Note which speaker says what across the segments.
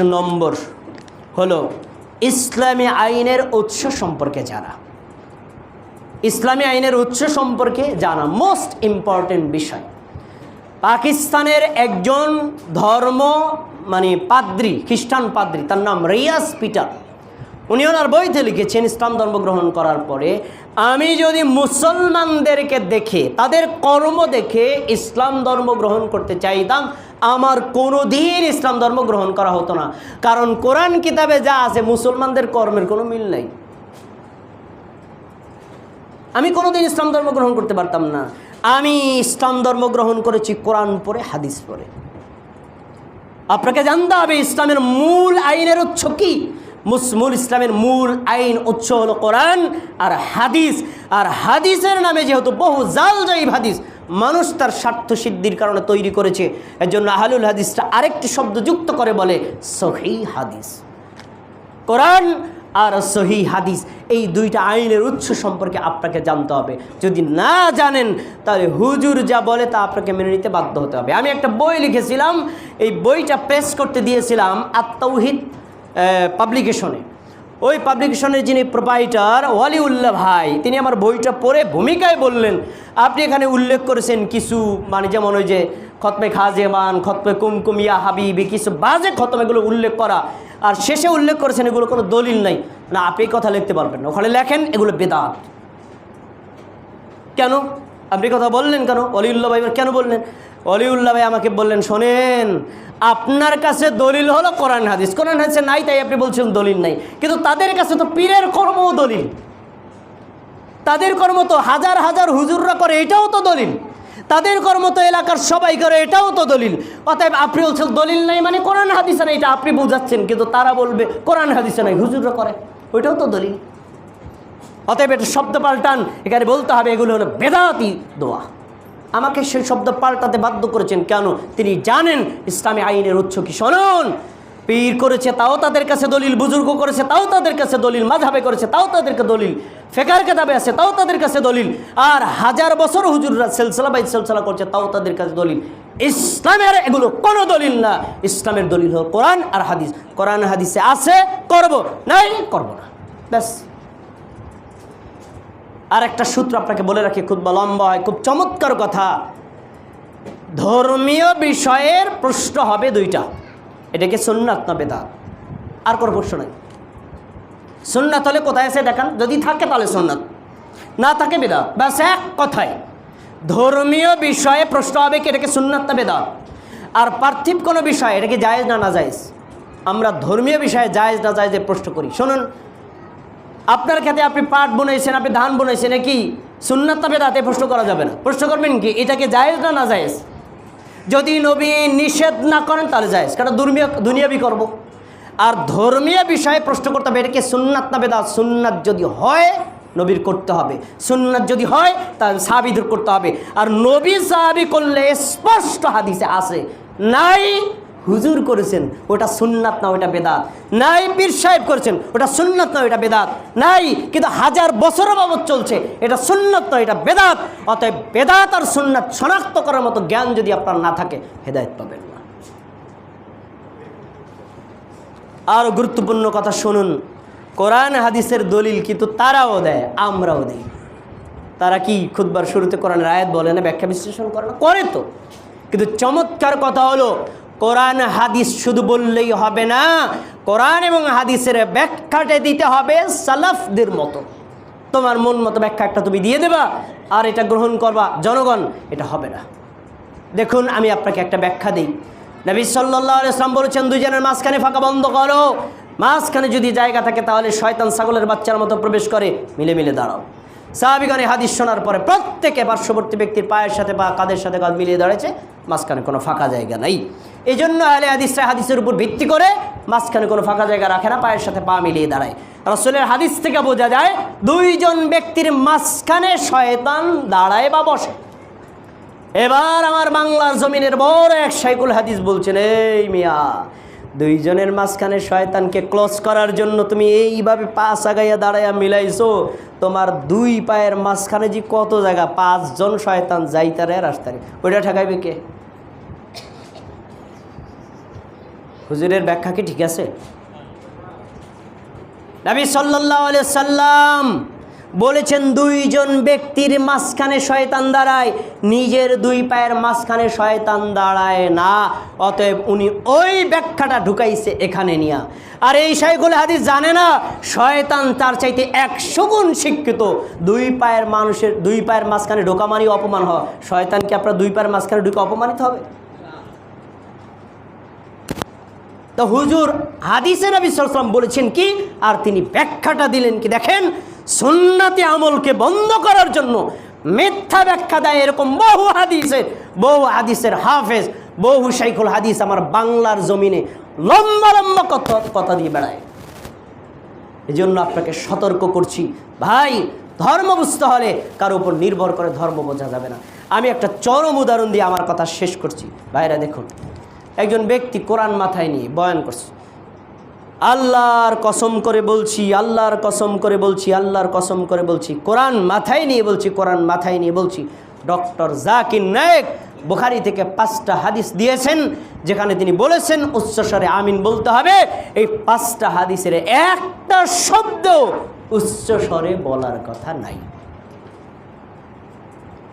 Speaker 1: নম্বর হলো ইসলামী আইনের উৎস সম্পর্কে জানা। ইসলামী আইনের উৎস সম্পর্কে জানা মোস্ট ইম্পর্টেন্ট বিষয়। পাকিস্তানের একজন ধর্ম মানে পাদ্রি, খ্রিস্টান পাদ্রি, তার নাম রিয়াস পিটার। উনি ওনার বইতে লিখেছেন, ইসলাম ধর্ম গ্রহণ করার পরে, আমি যদি মুসলমানদেরকে দেখে, তাদের কর্ম দেখে ইসলাম ধর্ম গ্রহণ করতে চাইতাম আমার কোনো দিন ইসলাম ধর্ম গ্রহণ করা হতো না। কারণ কোরআন কিতাবে যা আছে, মুসলমানদের কর্মের কোনো মিল নাই। আমি কোনোদিন ইসলাম ধর্ম গ্রহণ করতে পারতাম না। আমি ইসলাম ধর্ম গ্রহণ করেছি কোরআন পরে হাদিস পরে আপনাকে জানতে হবে, ইসলামের মূল আইনের উৎস কি? মুস- মূল ইসলামের মূল আইন উৎস হলো কোরআন আর হাদিস। আর হাদিসের নামে যেহেতু বহু জাল জয়ীব হাদিস মানুষ তার স্বার্থ সিদ্ধির কারণে তৈরি করেছে। এর জন্য আহলুল হাদিসটা আরেকটি শব্দ যুক্ত করে বলে, সহি হাদিস। কোরআন আর সহি হাদিস, এই দুইটা আইনের উৎস সম্পর্কে আপনাকে জানতে হবে। যদি না জানেন, তাহলে হুজুর যা বলে তা আপনাকে মেনে নিতে বাধ্য হতে হবে। আমি একটা বই লিখেছিলাম, এই বইটা প্রেস করতে দিয়েছিলাম আত্মাউহিদ পাবলিকেশনে ওই পাবলিকেশনের যিনি প্রোপাইটার ওয়ালিউল্লাহ ভাই, তিনি আমার বইটা পড়ে ভূমিকায় বললেন, আপনি এখানে উল্লেখ করেছেন কিছু মানে যেমন ওই যে খতমে খাজেমান, খতমে কুমকুমিয়া হাবিবি, কিছু বাজে খতম, এগুলো উল্লেখ করা। আর শেষে উল্লেখ করেছেন, এগুলো কোনো দলিল নাই। না, আপনি কথা লিখতে পারবেন না। ওখানে লেখেন, এগুলো বেদাত। কেন? আপনি কথা বললেন কেন? অলিউল্লাহ ভাই কেন বললেন? অলিউল্লাহ ভাই আমাকে বললেন, শোনেন, আপনার কাছে দলিল হলো কোরআন হাদিস। কোরআন হাদিসে নাই, তাই আপনি বলছেন দলিল নাই। কিন্তু তাদের কাছে তো পীরের কর্মও দলিল। তাদের কর্ম তো হাজার হাজার হুজুররা করে, এটাও তো দলিল। তাদের কর্ম তো এলাকার সবাই করে, এটাও তো দলিল। অতএব আপনি বলছেন দলিল নাই মানে কোরআন হাদিসে নাই, এটা আপনি বুঝাচ্ছেন, কিন্তু তারা বলবে কোরআন হাদিসে নাই, হুজুররা করে। ওইটাও তো দলিল। অতএব এটা শব্দ পাল্টান, এখানে বলতে হবে এগুলো হলো বেদাতি দোয়া। আমাকে সেই শব্দ পাল্টাতে বাধ্য করেছেন। কেন? তিনি জানেন ইসলামী আইনের উৎস কি শুনুন পীর করেছে তাও তাদের কাছে দলিল, বুজুর্গ করেছে তাও তাদের কাছে দলিল মাঝাবে করেছে তাও তাদেরকে দলিল, ফেকার কেতাবে আছে তাও তাদের কাছে দলিল, আর হাজার বছর হুজুররা সেলসলা বাই সেলসলা করছে তাও তাদের কাছে দলিল। ইসলামের এগুলো কোনো দলিল না। ইসলামের দলিল হল কোরআন আর হাদিস। কোরআন হাদিসে আছে, করব, নাই করব না। ব্যাস। আর একটা সূত্র আপনাকে বলে রাখি, খুব লম্বা হয়, খুব চমৎকার কথা। ধর্মীয় বিষয়ের প্রশ্ন হবে দুইটা। এটাকে সুন্নাত না আর কোনো প্রশ্ন নাই। সুন্নাত হলে কোথায় আছে দেখান? যদি থাকে তাহলে সুন্নাত। না থাকে বেদাত? ব্যাস এক কথায়। ধর্মীয় বিষয়ে প্রশ্ন হবে কি, এটাকে সুন্নাত না বেদাত? আর পার্থিব কোনো বিষয়, এটাকে জায়েজ না না জায়েজ আমরা ধর্মীয় বিষয়ে জায়েজ না জায়েজের প্রশ্ন করি। শুনুন আপনার ক্ষেত্রে আপনি পাট বুনেছেন আপনি ধান বুনেছেন কি? সুন্নাত তবে তাতে প্রশ্ন করা যাবে না। প্রশ্ন করবেন কি এটাকে জায়েজ না না জায়েজ? যদি নবী নিষেধ না করেন, তাহলে জায়েজ। কারণ দুর্মীয় দুনিয়াবি করব। আর ধর্মীয় বিষয়ে প্রশ্ন করতে হবে এটাকে সুন্নাত না বেদা সুন্নাত যদি হয়, নবীর করতে হবে। সুন্নাত যদি হয়, তাহলে সাহাবিদের করতে হবে। আর নবী সাহাবি করলে স্পষ্ট হাদিসে আসে নাই হুজুর করেছেন, ওটা সুন্নাত না, ওটা বেদাত। নাই পীর সাহেব করেছেন, ওটা সুন্নাত না, ওটা বেদাত। নাই, কিন্তু হাজার বছর বাবদ চলছে, এটা সুন্নাত না, এটা বেদাত। অতএব বেদাত আর সুন্নাত শনাক্ত করার মতো জ্ঞান যদি আপনার না থাকে, হেদায়ত পাবেন না। আরও গুরুত্বপূর্ণ কথা শুনুন, কোরআন হাদিসের দলিল কিন্তু তারাও দেয়, আমরাও দেই। তারা কি খুদবার শুরুতে কোরআনের আয়াত বলে না, ব্যাখ্যা বিশ্লেষণ করে না? করে তো। কিন্তু চমৎকার কথা হলো কোরআন, হাদিস শুধু বললেই হবে না, কোরআন এবং হাদিসের ব্যাখ্যাটা দিতে হবে সালাফদের মতো। তোমার মন মতো ব্যাখ্যা একটা তুমি দিয়ে দেবা, আর এটা গ্রহণ করবা, জনগণ, এটা হবে না। দেখুন, আমি আপনাকে একটা ব্যাখ্যা দিই। নবী সাল্লাহ ইসলাম বলেছেন দুজনের মাঝখানে ফাঁকা বন্ধ করো। মাঝখানে যদি জায়গা থাকে, তাহলে শয়তান ছাগলের বাচ্চার মতো প্রবেশ করে। মিলে মিলে দাঁড়াও। সাহাবিগণে হাদিস শোনার পরে প্রত্যেকে পার্শ্ববর্তী ব্যক্তির পায়ের সাথে বা কাদের সাথে কাঁধ মিলিয়ে দাঁড়িয়েছে মাঝখানে কোনো ফাঁকা জায়গা নাই। এই জন্য আলে হাদিসরা হাদিসের উপর ভিত্তি করে মাঝখানে কোনো ফাঁকা জায়গা রাখে না, পায়ের সাথে পা মিলিয়ে দাঁড়ায়। রসুলের হাদিস থেকে বোঝা যায়, দুইজন ব্যক্তির মাঝখানে শয়তান দাঁড়ায় বা বসে। এবার আমার বাংলার জমিনের বড় এক সাইকুল হাদিস বলছেন, এই মিয়া, দুইজনের মাঝখানে শয়তানকে ক্লোজ করার জন্য তুমি এইভাবে পা সাগাইয়া দাঁড়াইয়া মিলাইছো, তোমার দুই পায়ের মাঝখানে যে কত জায়গা, পাঁচজন শয়তান যাইতারে আর আসতারে ওইটা ঠেকাইবে কে? হুজুরের ব্যাখ্যা কি ঠিক আছে? নবী সাল্লাহ সাল্লাম বলেছেন, দুইজন ব্যক্তির মাঝখানে শয়তান দাঁড়ায়, নিজের দুই পায়ের মাঝখানে শয়তান দাঁড়ায় না। অতএব উনি ওই ব্যাখ্যাটা ঢুকাইছে এখানে নিয়া। আর এই শাইগুল হাদিস জানে না, শয়তান তার চাইতে একশো গুণ শিক্ষিত। দুই পায়ের মানুষের, দুই পায়ের মাঝখানে ঢোকা মানি অপমান হয় শয়তানকে আপনার দুই পায়ের মাঝখানে ঢুকে অপমানিত হবে? তো হুজুর হাদিসে নবী বলেছেন কি? আর তিনি ব্যাখ্যাটা দিলেন কি? দেখেন, সুন্নাতি আমলকে বন্ধ করার জন্য মিথ্যা ব্যাখ্যা দেয় এরকম বহু হাদিসের বহু হাদিসের হাফেজ, বহু শাইখুল হাদিস আমার বাংলার জমিনে লম্বা লম্বা কথা কথা দিয়ে বেড়ায়। এই জন্য আপনাকে সতর্ক করছি, ভাই, ধর্ম বুঝতে হলে কারও উপর নির্ভর করে ধর্ম বোঝা যাবে না। আমি একটা চরম উদাহরণ দিয়ে আমার কথা শেষ করছি। ভাইরা দেখুন একজন ব্যক্তি কোরআন মাথায় নিয়ে বয়ান করছে। আল্লাহর কসম করে বলছি, আল্লাহর কসম করে বলছি, আল্লাহর কসম করে বলছি, কোরআন মাথায় নিয়ে বলছি, কোরআন মাথায় নিয়ে বলছি। ডক্টর জাকির নায়েক বুখারি থেকে পাঁচটা হাদিস দিয়েছেন, যেখানে তিনি বলেছেন, উচ্চস্বরে আমিন বলতে হবে, এই পাঁচটা হাদিসের একটা শব্দ উচ্চস্বরে বলার কথা নাই।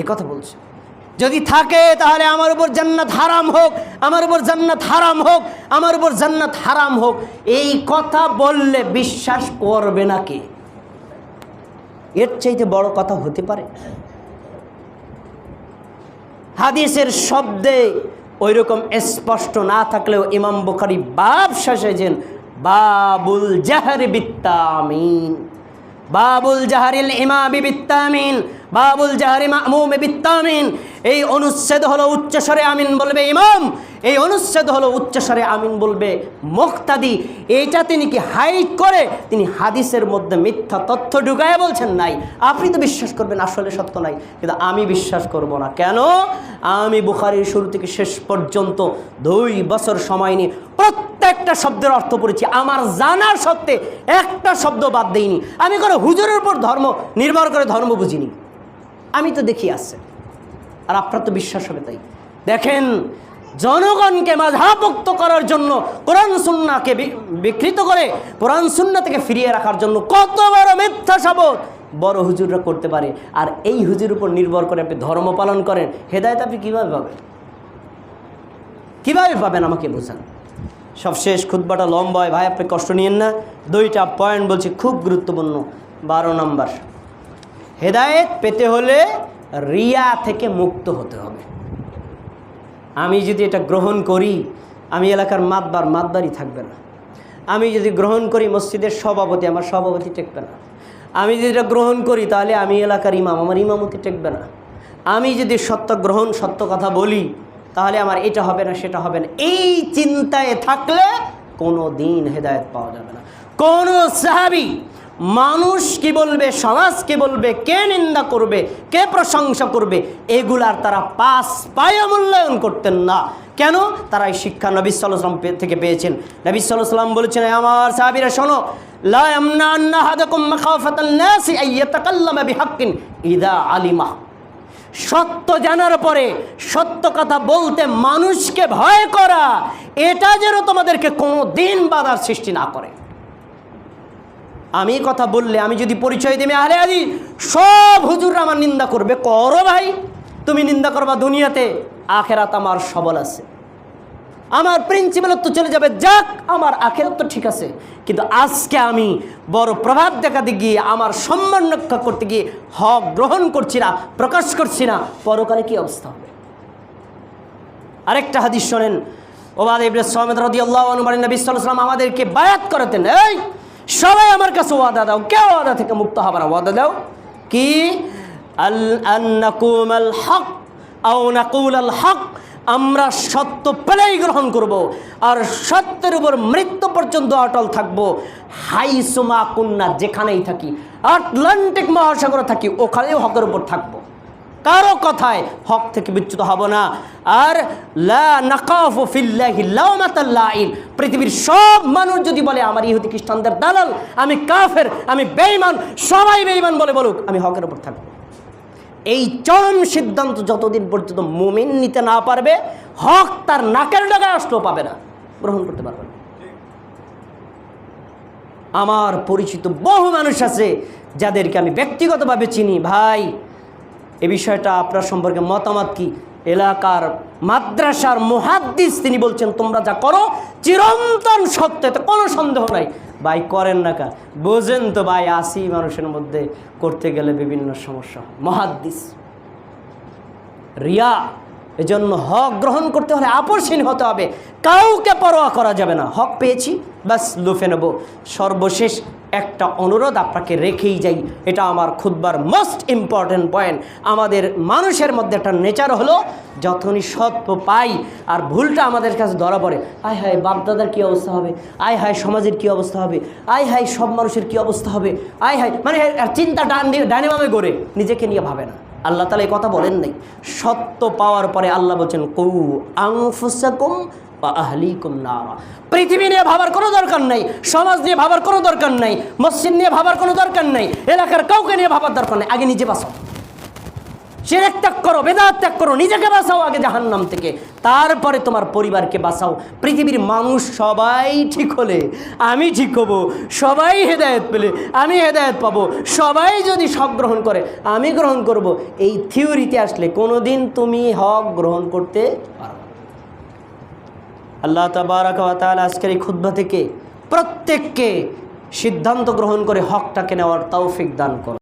Speaker 1: এ কথা বলছে। যদি থাকে, তাহলে আমার উপর জান্নাত হারাম হোক, আমার উপর জান্নাত হারাম হোক, আমার উপর জান্নাত হারাম হোক। এই কথা বললে বিশ্বাস করবে না কে? এর চাইতে বড় কথা হতে পারে। হাদিসের শব্দে ওই রকম স্পষ্ট না থাকলেও ইমাম বুখারি বাব সাজেছেন বাবুল জাহার বিত্তামিন, বাবুল জাহারিল ইমামি বিত্তামিন, বাবুল জাহারি মামুমে বিত্তামিন এই অনুচ্ছেদ হলো উচ্চস্বরে আমিন বলবে ইমাম, এই অনুচ্ছেদ হলো উচ্চস্বরে আমিন বলবে মুক্তাদি। এইটা তিনি কি হাইট করে? তিনি হাদিসের মধ্যে মিথ্যা তথ্য ঢুকায় বলছেন নাই। আপনি তো বিশ্বাস করবেন, আসলে সত্য নাই। কিন্তু আমি বিশ্বাস করব না। কেন? আমি বুখারির শুরু থেকে শেষ পর্যন্ত দুই বছর সময় নিয়ে প্রত্যেকটা শব্দের অর্থ পড়েছি। আমার জানার সত্ত্বে একটা শব্দ বাদ দেইনি। আমি কোনো হুজুরের উপর ধর্ম, নির্ভর করে ধর্ম বুঝিনি। আমি তো দেখি আসছে আর আপনার তো বিশ্বাস হবে তাই। দেখেন, জনগণকে মাঝাভুক্ত করার জন্য কোরআন সুন্নাকে বিকৃত করে কোরআন সুন্না থেকে ফিরিয়ে রাখার জন্য কত বড় মিথ্যা শপথ বড় হুজুররা করতে পারে। আর এই হুজুর উপর নির্ভর করে আপনি ধর্ম পালন করেন, হেদায়ত আপনি কীভাবে পাবেন? কীভাবে পাবেন আমাকে বোঝান? সবশেষ খুদ্বাটা লম্বা হয়। ভাই, আপনি কষ্ট নিয়েন না। দুইটা পয়েন্ট বলছি, খুব গুরুত্বপূর্ণ। বারো নম্বর, হেদায়েত পেতে হলে রিয়া থেকে মুক্ত হতে হবে। আমি যদি এটা গ্রহণ করি, আমি এলাকার মাতবার মাতবারই থাকবে না। আমি যদি গ্রহণ করি, মসজিদের সভাপতি আমার সভাপতি টেকবে না। আমি যদি এটা গ্রহণ করি, তাহলে আমি এলাকার ইমাম, আমার ইমামতি টেকবে না। আমি যদি সত্য গ্রহণ, সত্য কথা বলি, তাহলে আমার এটা হবে না, সেটা হবে না। এই চিন্তায় থাকলে কোনো দিন হেদায়ত পাওয়া যাবে না। কোনো সাহাবি মানুষ কি বলবে, সমাজ কি বলবে, কে নিন্দা করবে, কে প্রশংসা করবে, এগুলার তারা পাস পায়ে মূল্যায়ন করতেন না। কেন? তারা এই শিক্ষা নবী সাল্লাম থেকে পেয়েছেন। নবী সাল্লাম বলেছেন, "এ আমার সাহাবিরা, শোনো আলিমা। সত্য জানার পরে সত্য কথা বলতে মানুষকে ভয় করা, এটা যেন তোমাদেরকে কোনো দিন বাধার সৃষ্টি না করে। আমি কথা বললে, আমি যদি পরিচয় দেবে আরে আদি সব হুজুররা আমার নিন্দা করবে। করো ভাই, তুমি নিন্দা করবা দুনিয়াতে, আখেরাত আমার সবল আছে। আমার প্রিন্সিপালত তো চলে যাবে, যাক, আমার আখেরাত তো ঠিক আছে। কিন্তু আজকে আমি বড় প্রভাব দেখাতে গিয়ে, আমার সম্মান রক্ষা করতে গিয়ে, হক গ্রহণ করছি না, প্রকাশ করছি না, পরকালে কি অবস্থা হবে? আরেকটা হাদিস শোনেন ওবাদ ইবনে সামেদ রাদিয়াল্লাহু আনহু বলেন, নবী ওয়াসাল্লাম আমাদেরকে বায়াত করাতেন। এই সবাই আমার কাছে ওয়াদা দাও। কে ওয়াদা থেকে মুক্ত হবে না ওয়াদা দাও? কি? আল হক আও আল হক। আমরা সত্য পেলেই গ্রহণ করব আর সত্যের উপর মৃত্যু পর্যন্ত অটল থাকব। হাইসুমা কুন্না যেখানেই থাকি, আটলান্টিক মহাসাগরে থাকি, ওখানেও হকের উপর থাকব। কারও কথায় হক থেকে বিচ্যুত হব না। আর পৃথিবীর সব মানুষ যদি বলে, আমার ইহুদি খ্রিস্টানদের দালাল, আমি কাফের, আমি বেঈমান, সবাই বেঈমান বলে বলুক, আমি হকের উপর থাকব। এই চরম সিদ্ধান্ত যতদিন পর্যন্ত মুমিন নিতে না পারবে, হক তার নাকের ডাগায় আসলেও পাবে না। গ্রহণ করতে পারবে না। আমার পরিচিত বহু মানুষ আছে, যাদেরকে আমি ব্যক্তিগতভাবে চিনি। ভাই এ বিষয়টা আপনার সম্পর্কে মতামত কি? এলাকার মাদ্রাসার মুহাদ্দিস তিনি বলছেন, তোমরা যা করো, চিরন্তন সত্য, এতে কোনো সন্দেহ নাই। ভাই, করেন না কা বোঝেন তো ভাই, আসি মানুষের মধ্যে করতে গেলে বিভিন্ন সমস্যা। মুহাদ্দিস। রিয়া, এজন্য হক গ্রহণ করতে হলে আপসহীন হতে হবে। কাউকে পরোয়া করা যাবে না। হক পেয়েছি, ব্যাস লুফে নেব। সর্বশেষ একটা অনুরোধ আপনাকে রেখেই যাই। এটা আমার খুদবার মোস্ট ইম্পর্ট্যান্ট পয়েন্ট আমাদের মানুষের মধ্যে একটা নেচার হলো যখনই সত্য পাই আর ভুলটা আমাদের কাছে ধরা পড়ে। আয় হায়, বাপদাদার কী অবস্থা হবে? আয় হায়, সমাজের কী অবস্থা হবে? আয় হায়, সব মানুষের কী অবস্থা হবে? আয় হায় মানে চিন্তা ডান ডাইনেমামে গড়ে নিজেকে নিয়ে ভাবে না। আল্লাহ তালা এই কথা বলেন নাই। সত্য পাওয়ার পরে আল্লাহ বলছেন, কৌ আংফুসাকুম পৃথিবী নিয়ে ভাবার কোনো দরকার নেই, সমাজ নিয়ে ভাবার কোনো দরকার নাই, মসজিদ নিয়ে ভাবার কোনো দরকার নেই, এলাকার কাউকে নিয়ে ভাবার দরকার নেই, আগে নিজে বাঁচাও। শিরেক ত্যাগ করো, বেদাত ত্যাগ করো, নিজেকে বাঁচাও আগে জাহান্নাম থেকে। তারপরে তোমার পরিবারকে বাঁচাও। পৃথিবীর মানুষ সবাই ঠিক হলে আমি ঠিক হব, সবাই হেদায়ত পেলে আমি হেদায়ত পাবো, সবাই যদি সব গ্রহণ করে, আমি গ্রহণ করব। এই থিওরিতে আসলে কোনোদিন তুমি হক গ্রহণ করতে পারো। আল্লাহ তাবারাক তাল আজকের এই ক্ষুদ্র থেকে প্রত্যেককে সিদ্ধান্ত গ্রহণ করে হকটাকে নেওয়ার তৌফিক দান করো